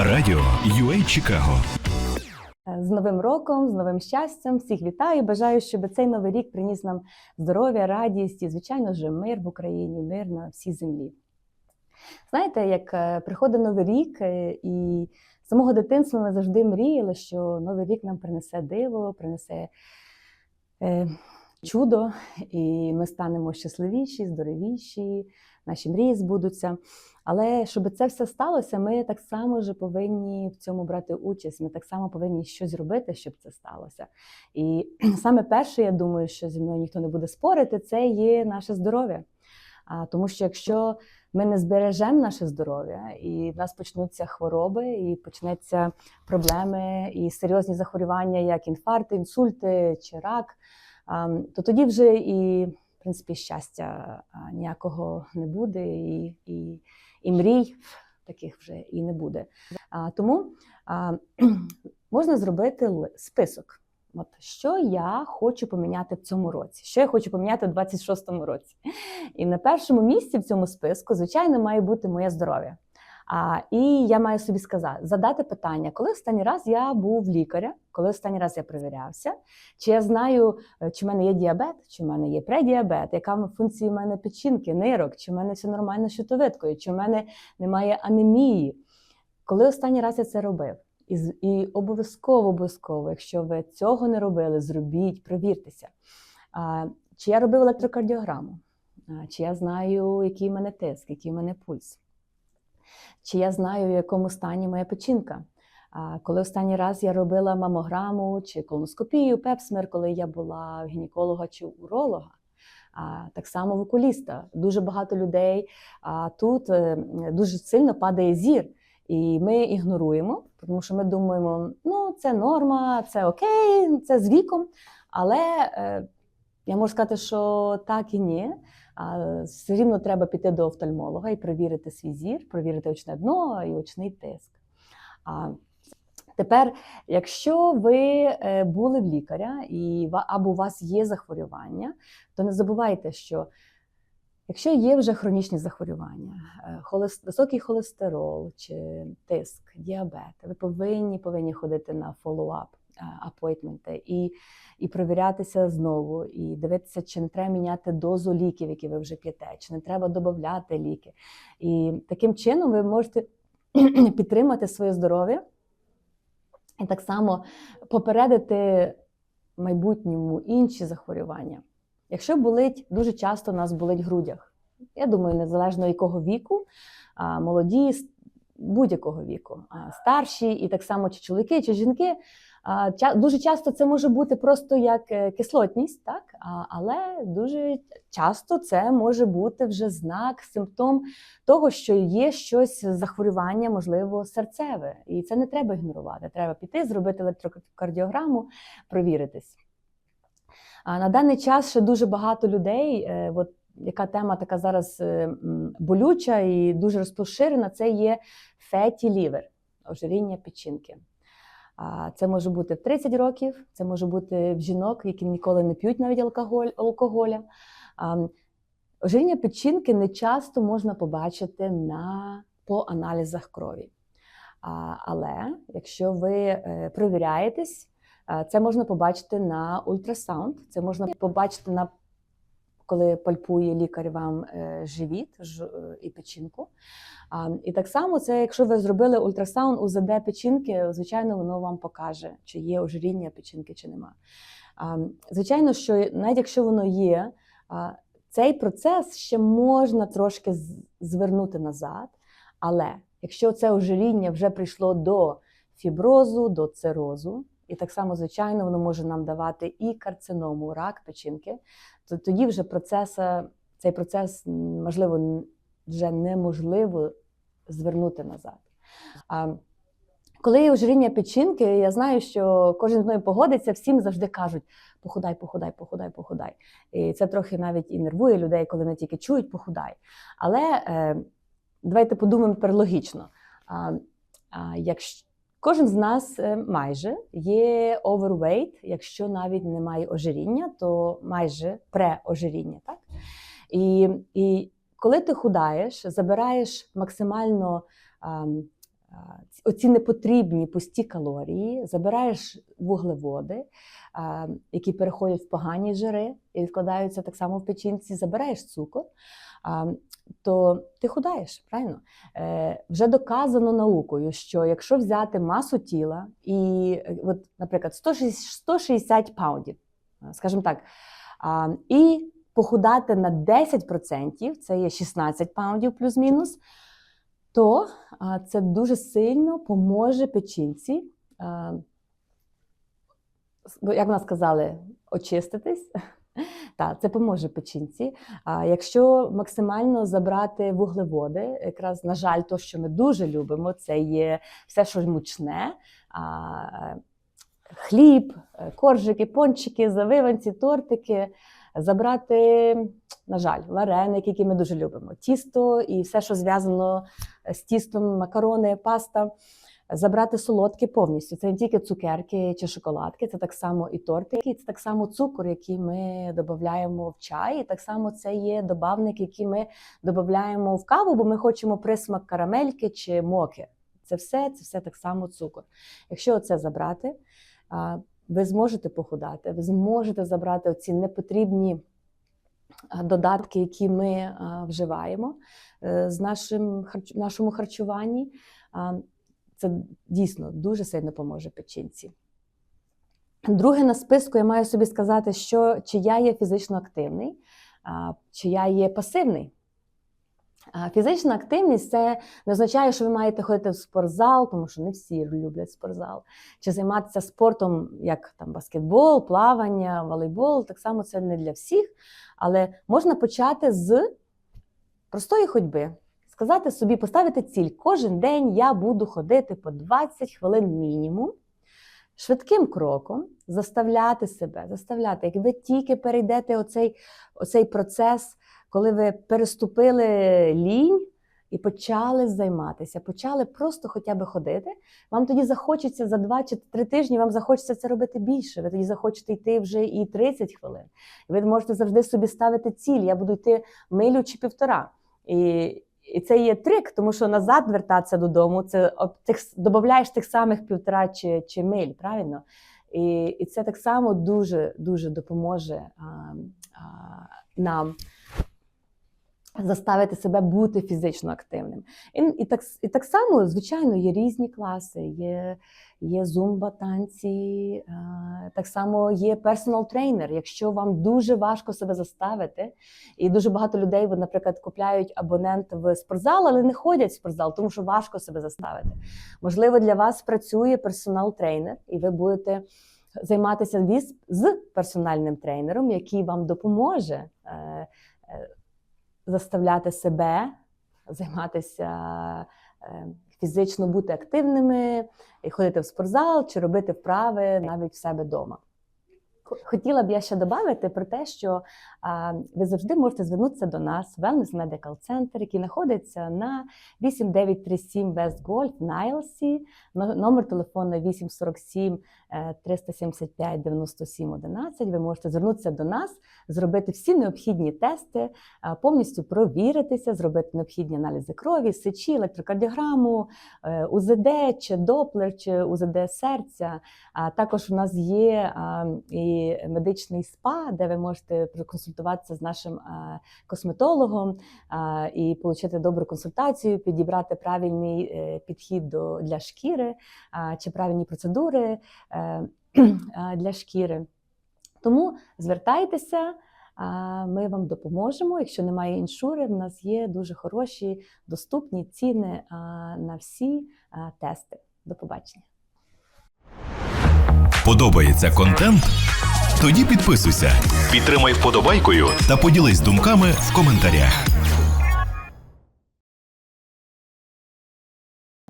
Радіо UA Чикаго З Новим роком, з новим щастям, всіх вітаю. Бажаю, щоб цей новий рік приніс нам здоров'я, радість і, звичайно ж, мир в Україні, мир на всій землі. Знаєте, як е, приходить новий рік, е, і самого дитинства ми завжди мріяли, що новий рік нам принесе диво, принесе е, чудо, і ми станемо щасливіші, здоровіші, наші мрії збудуться. Але щоб це все сталося, ми так само ж повинні в цьому брати участь. Ми так само повинні щось робити, щоб це сталося. І саме перше, я думаю, що зі мною ніхто не буде спорити, це є наше здоров'я. Тому що якщо ми не збережемо наше здоров'я, і в нас почнуться хвороби, і почнуться проблеми, і серйозні захворювання, як інфаркти, інсульти чи рак, то тоді вже і принципі щастя ніякого не буде, і, і, і мрій таких вже і не буде. А, тому а, можна зробити список. От що я хочу поміняти в цьому році, що я хочу поміняти в 26-му році. І на першому місці в цьому списку, звичайно, має бути моє здоров'я. А, і я маю собі сказати, задати питання, коли останній раз я був лікаря, коли останній раз я перевірявся, чи я знаю, е, чи в мене є діабет, чи в мене є предіабет, яка функція в мене печінки, нирок, чи в мене все нормально з щитовидкою, чи в мене немає анемії. Коли останній раз я це робив? І, і обов'язково, обов'язково, якщо ви цього не робили, зробіть, провіртеся. А, чи я робив електрокардіограму, а, чи я знаю, який в мене тиск, який в мене пульс, чи я знаю, в якому стані моя печінка. Коли останній раз я робила мамограму чи колоноскопію, пепсмер, коли я була в гінеколога чи уролога. Так само в окуліста. Дуже багато людей тут е, дуже сильно падає зір. І ми ігноруємо, тому що ми думаємо, ну це норма, це окей, це з віком. Але е, я можу сказати, що так і ні. А, все рівно треба піти до офтальмолога і перевірити свій зір, перевірити очне дно і очний тиск. А, Тепер, якщо ви е, були в лікаря і або у вас є захворювання, то не забувайте, що Якщо є вже хронічні захворювання, е, високий холестерол чи тиск, діабет, ви повинні, повинні ходити на фоллоуап, апойтменти і, і перевірятися знову, і дивитися, чи не треба міняти дозу ліків, які ви вже п'єте, чи не треба додати ліки. І таким чином ви можете підтримати своє здоров'я і так само попередити майбутньому інші захворювання. Якщо болить, дуже часто у нас болить в грудях. Я думаю, незалежно якого віку, молоді, будь-якого віку, старші, і так само чи чоловіки, чи жінки. Дуже часто це може бути просто як е, кислотність, так? Але дуже часто це може бути вже знак, симптом того, що є щось захворювання, можливо, серцеве. І це не треба ігнорувати. Треба піти, зробити електрокардіограму, провіритись. На даний час ще дуже багато людей, е, от яка тема така зараз е, болюча і дуже розпоширена, це є fatty liver, ожиріння печінки. Це може бути в 30 років, це може бути в жінок, які ніколи не п'ють навіть алкоголь, алкоголя. Ожиріння печінки не часто можна побачити на, по аналізах крові. Але якщо ви е, провіряєтесь, Це можна побачити на ультрасаунд, це можна побачити на коли пальпує лікар вам е, живіт е, і печінку. І так само, це якщо ви зробили ультрасаунд УЗД печінки, звичайно, воно вам покаже, чи є ожиріння печінки, чи нема. Звичайно, що навіть якщо воно є, цей процес ще можна трошки звернути назад. Але якщо це ожиріння вже прийшло до фіброзу, до цирозу, і так само, звичайно, воно може нам давати і карциному, рак печінки, то тоді вже процеса, цей процес, можливо, вже неможливо звернути назад. А, коли ожиріння печінки, я знаю, що кожен з мною погодиться, всім завжди кажуть: похудай, похудай, похудай, похудай. І це трохи навіть і нервує людей, коли вони тільки чують похудай. Але е, давайте подумаємо тепер. А, а, якщо Кожен з нас е, майже є overweight, якщо навіть немає ожиріння, то майже преожиріння. Так? І, і коли ти худаєш, забираєш максимально ем, оці непотрібні пусті калорії, забираєш вуглеводи, які переходять в погані жири і відкладаються так само в печінці, забираєш цукор, то ти худаєш, правильно? Е, вже доказано наукою, що якщо взяти масу тіла і, е, от, наприклад, 160, 160 паундів, е, скажімо так, і похудати на 10%, це є 16 паундів плюс-мінус, то це дуже сильно поможе печінці. Як нас сказали, очиститись. Так, це поможе печінці. А якщо максимально забрати вуглеводи, якраз, на жаль, то, що ми дуже любимо, це є все, що мучне. А, хліб, е, коржики, пончики, завиванці, тортики. Забрати, на жаль, вареники, які ми дуже любимо, тісто і все, що зв'язано з тістом, макарони, паста. Забрати солодке повністю. Це не тільки цукерки чи шоколадки, це так само і тортики, це так само цукор, який ми додаємо в чай, і так само це є добавник, який ми додаємо в каву, бо ми хочемо присмак карамельки чи моки. Це все, це все так само цукор. Якщо це забрати, ви зможете похудати, ви зможете забрати оці непотрібні додатки, які ми вживаємо е, з нашим нашому харчуванні. Це дійсно дуже сильно поможе печінці. Друге на списку я маю собі сказати, що чи я є фізично активний, чи я є пасивний. Фізична активність це не означає, що ви маєте ходити в спортзал, тому що не всі люблять спортзал, чи займатися спортом, як там баскетбол, плавання, волейбол. Так само це не для всіх. Але можна почати з простої ходьби. Сказати собі, поставити ціль. Кожен день я буду ходити по 20 хвилин мінімум. Швидким кроком заставляти себе, заставляти, як ви тільки перейдете оцей, оцей процес, коли ви переступили лінь і почали займатися, почали просто хоча б ходити, вам тоді захочеться за 2 чи 3 тижні, вам захочеться це робити більше. Ви тоді захочете йти вже і 30 хвилин. Ви можете завжди собі ставити ціль. Я буду йти милю чи півтора. І, і це є трик, тому що назад вертатися додому, це тих додаєш тих самих півтора чи, чи миль, правильно? І, і це так само дуже дуже допоможе а, а, нам заставити себе бути фізично активним. І, і, так, і так само, звичайно, є різні класи, є, є зумба, танці, а, так само є персонал трейнер. Якщо вам дуже важко себе заставити, і дуже багато людей, наприклад, купляють абонент в спортзал, але не ходять в спортзал, тому що важко себе заставити. Можливо, для вас працює персонал трейнер, і ви будете займатися віз- з персональним тренером, який вам допоможе. Заставляти себе займатися е, фізично бути активними, і ходити в спортзал чи робити вправи навіть в себе вдома. Хотіла б я ще додати про те, що а, ви завжди можете звернутися до нас, Wellness Medical Center, який знаходиться на 8937 West Golf на но- номер телефону 847 е, 375 97 11. Ви можете звернутися до нас, зробити всі необхідні тести, повністю провіритися, зробити необхідні аналізи крові, сечі, електрокардіограму, е, УЗД чи Доплер, чи УЗД серця. А також у нас є і медичний спа, де ви можете проконсультуватися з нашим косметологом і отримати добру консультацію, підібрати правильний е, підхід до, для шкіри чи правильні процедури е, для шкіри. Тому звертайтеся. Ми вам допоможемо. Якщо немає іншури, в нас є дуже хороші доступні ціни на всі тести. До побачення. Подобається контент? Тоді підписуйся, підтримай вподобайкою та поділись думками в коментарях.